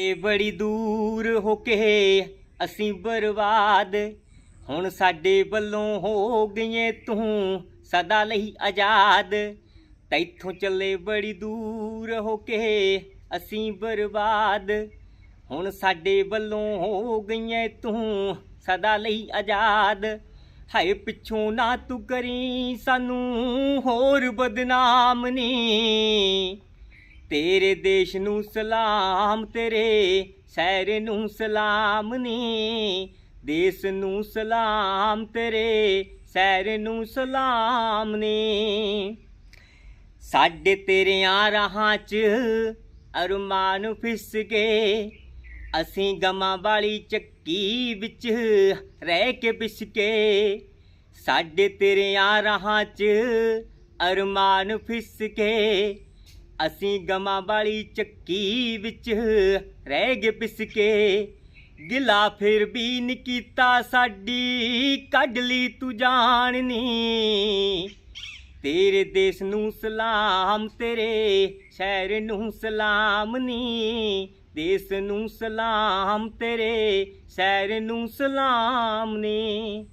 ਇਹ ਬੜੀ ਦੂਰ ਹੋ ਕੇ ਅਸੀਂ ਬਰਬਾਦ। ਹੁਣ ਸਾਡੇ ਵੱਲੋਂ ਹੋ ਗਈਏ ਤੂੰ ਸਦਾ ਲਈ ਆਜ਼ਾਦ। ਤੈਥੋਂ ਚੱਲੇ ਬੜੀ ਦੂਰ ਹੋ ਕੇ ਅਸੀਂ ਬਰਬਾਦ। ਹੁਣ ਸਾਡੇ ਵੱਲੋਂ ਹੋ ਗਈਏ ਤੂੰ ਸਦਾ ਲਈ ਆਜ਼ਾਦ। ਹਾਏ ਪਿੱਛੋਂ ਨਾ ਤੂੰ ਕਰੀ ਸਾਨੂੰ ਹੋਰ ਬਦਨਾਮ ਨੀ। ਤੇਰੇ ਦੇਸ਼ ਨੂੰ ਸਲਾਮ, ਤੇਰੇ ਸੈਰ ਨੂੰ ਸਲਾਮ ਨੇ। ਦੇਸ਼ ਨੂੰ ਸਲਾਮ, ਤੇਰੇ ਸੈਰ ਨੂੰ ਸਲਾਮ ਨੇ। ਸਾਡੇ ਤੇਰਿਆਂ ਰਾਹਾਂ 'ਚ ਅਰਮਾਨ ਫਿਸ ਗਏ। ਅਸੀਂ ਗਮਾਂ ਵਾਲੀ ਚੱਕੀ ਵਿੱਚ ਰਹਿ ਕੇ ਬਿਸ ਕੇ। ਸਾਡੇ ਤੇਰਿਆਂ ਰਾਹਾਂ 'ਚ ਅਰਮਾਨ ਫਿਸ ਗਏ ਅਸੀਂ ਗਮਾਂ ਵਾਲੀ ਚੱਕੀ ਵਿੱਚ ਰਹਿ ਗਏ ਪਿਸ ਕੇ ਗਿਲਾ ਫਿਰ ਵੀ ਨੀ ਕੀਤਾ ਸਾਡੀ, ਕੱਢ ਲਈ ਤੂੰ ਜਾਣਨੀ ਤੇਰੇ ਦੇਸ਼ ਨੂੰ ਸਲਾਮ, ਤੇਰੇ ਸ਼ਹਿਰ ਨੂੰ ਸਲਾਮ ਨੀ। ਦੇਸ਼ ਨੂੰ ਸਲਾਮ, ਤੇਰੇ ਸ਼ਹਿਰ ਨੂੰ ਸਲਾਮ ਨੀ।